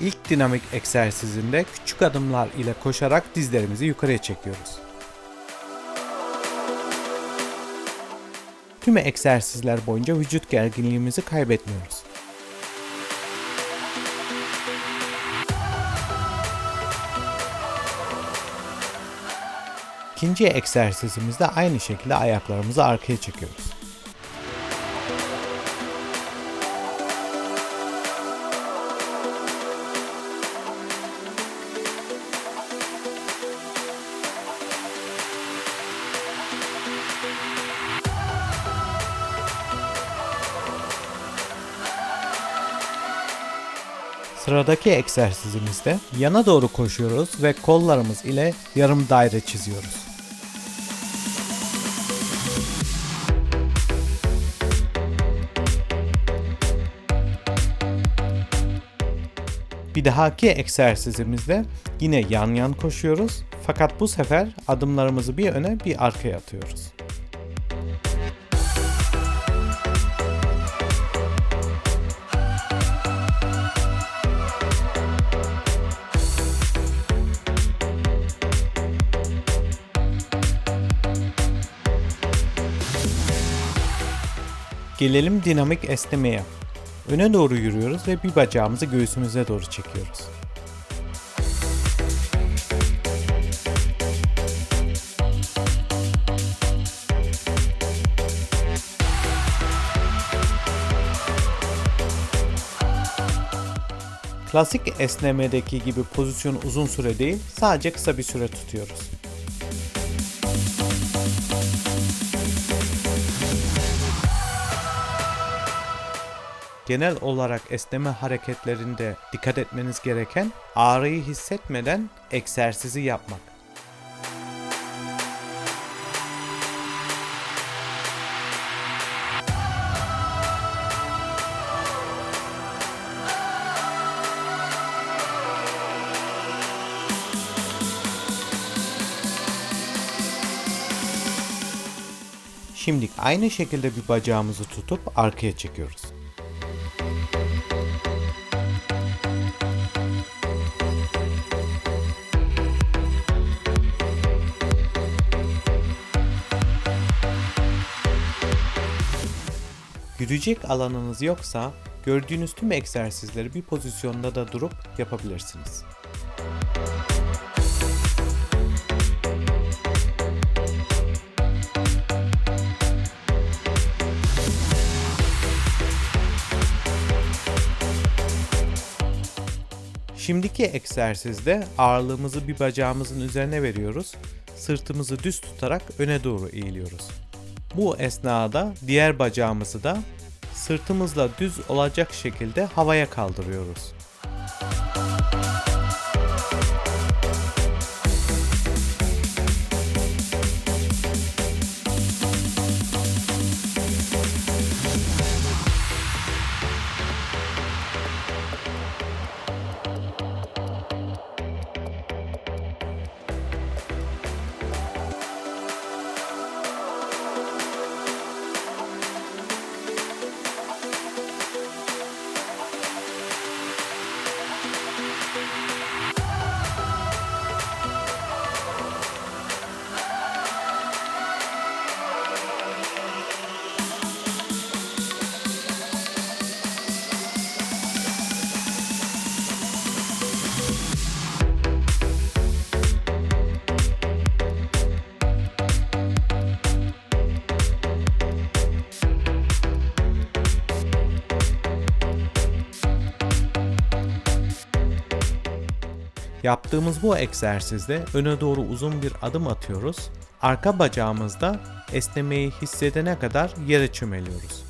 İlk dinamik egzersizinde küçük adımlar ile koşarak dizlerimizi yukarıya çekiyoruz. Tüm egzersizler boyunca vücut gerginliğimizi kaybetmiyoruz. İkinci egzersizimizde aynı şekilde ayaklarımızı arkaya çekiyoruz. Sıradaki egzersizimizde yana doğru koşuyoruz ve kollarımız ile yarım daire çiziyoruz. Bir dahaki egzersizimizde yine yan yan koşuyoruz fakat bu sefer adımlarımızı bir öne bir arkaya atıyoruz. Gelelim dinamik esnemeye. Öne doğru yürüyoruz ve bir bacağımızı göğsümüze doğru çekiyoruz. Klasik esnemedeki gibi pozisyon uzun süre değil, sadece kısa bir süre tutuyoruz. Genel olarak esneme hareketlerinde dikkat etmeniz gereken ağrıyı hissetmeden egzersizi yapmak. Şimdi aynı şekilde bir bacağımızı tutup arkaya çekiyoruz. Yürüyecek alanınız yoksa gördüğünüz tüm egzersizleri bir pozisyonda da durup yapabilirsiniz. Şimdiki egzersizde ağırlığımızı bir bacağımızın üzerine veriyoruz. Sırtımızı düz tutarak öne doğru eğiliyoruz. Bu esnada diğer bacağımızı da sırtımızla düz olacak şekilde havaya kaldırıyoruz. Yaptığımız bu egzersizde öne doğru uzun bir adım atıyoruz. Arka bacağımızda esnemeyi hissedene kadar yere çömeliyoruz.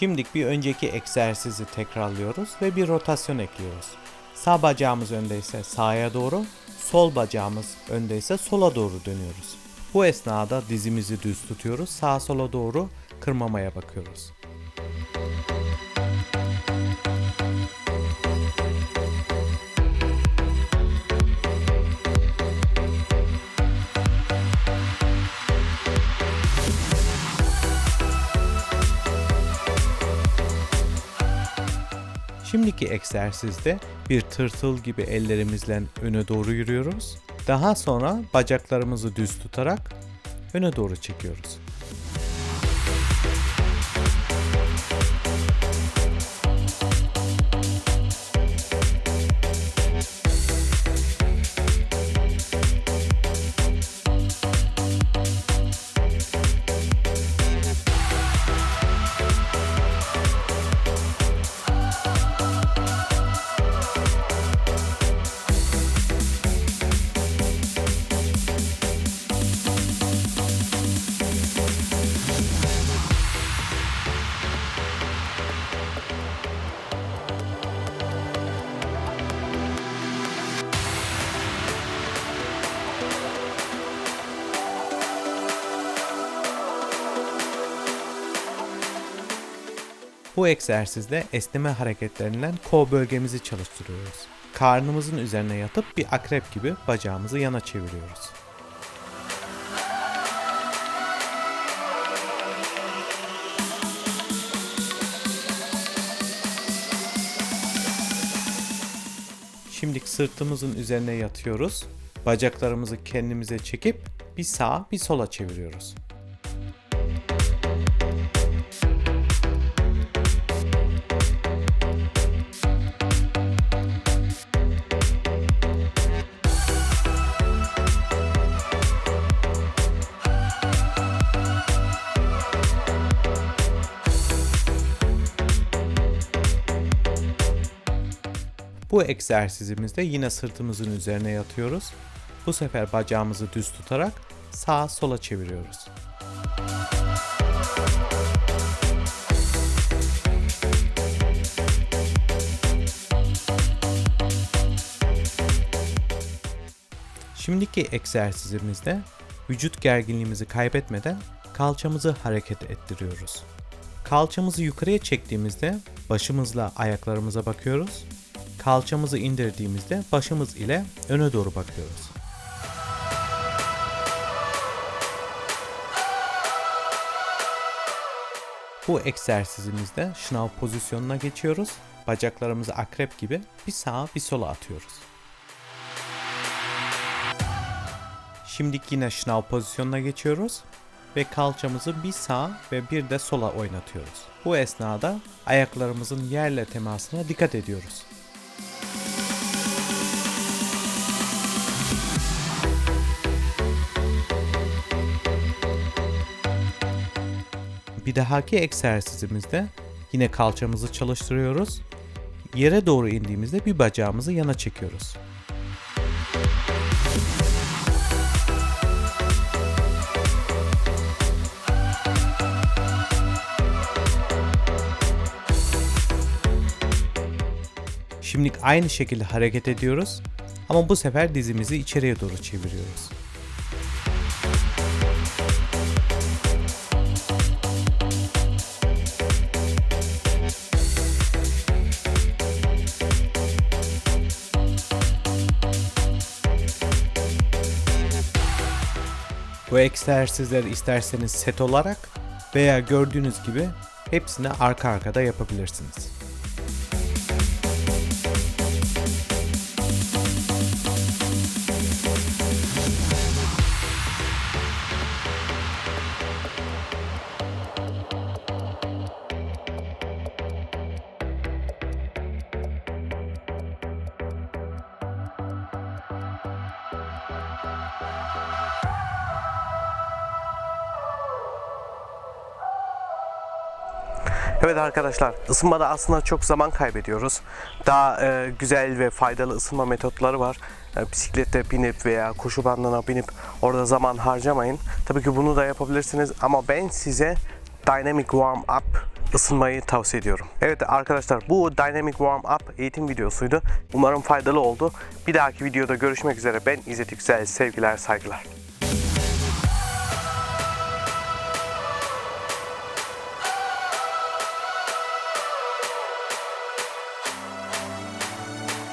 Şimdilik bir önceki egzersizi tekrarlıyoruz ve bir rotasyon ekliyoruz. Sağ bacağımız öndeyse sağa doğru, sol bacağımız öndeyse sola doğru dönüyoruz. Bu esnada dizimizi düz tutuyoruz, sağa sola doğru kırmamaya bakıyoruz. Şimdiki egzersizde bir tırtıl gibi ellerimizle öne doğru yürüyoruz. Daha sonra bacaklarımızı düz tutarak öne doğru çekiyoruz. Bu egzersizde esneme hareketlerinden kol bölgemizi çalıştırıyoruz. Karnımızın üzerine yatıp bir akrep gibi bacağımızı yana çeviriyoruz. Şimdi sırtımızın üzerine yatıyoruz. Bacaklarımızı kendimize çekip bir sağa bir sola çeviriyoruz. Bu egzersizimizde yine sırtımızın üzerine yatıyoruz. Bu sefer bacağımızı düz tutarak sağa sola çeviriyoruz. Şimdiki egzersizimizde vücut gerginliğimizi kaybetmeden kalçamızı hareket ettiriyoruz. Kalçamızı yukarıya çektiğimizde başımızla ayaklarımıza bakıyoruz. Kalçamızı indirdiğimizde başımız ile öne doğru bakıyoruz. Bu egzersizimizde şınav pozisyonuna geçiyoruz. Bacaklarımızı akrep gibi bir sağa bir sola atıyoruz. Şimdi yine şınav pozisyonuna geçiyoruz ve kalçamızı bir sağa ve bir de sola oynatıyoruz. Bu esnada ayaklarımızın yerle temasına dikkat ediyoruz. Bir dahaki egzersizimizde yine kalçamızı çalıştırıyoruz. Yere doğru indiğimizde bir bacağımızı yana çekiyoruz. Şimdi aynı şekilde hareket ediyoruz ama bu sefer dizimizi içeriye doğru çeviriyoruz. Bu egzersizleri isterseniz set olarak veya gördüğünüz gibi hepsini arka arkada yapabilirsiniz. Evet arkadaşlar ısınmada aslında çok zaman kaybediyoruz. Daha e, güzel ve faydalı ısınma metotları var. E, bisiklete binip veya koşu bandına binip orada zaman harcamayın. Tabii ki bunu da yapabilirsiniz ama ben size Dynamic Warm Up ısınmayı tavsiye ediyorum. Evet arkadaşlar bu Dynamic Warm Up eğitim videosuydu. Umarım faydalı oldu. Bir dahaki videoda görüşmek üzere. Ben İzzet Yüksel. Sevgiler, saygılar.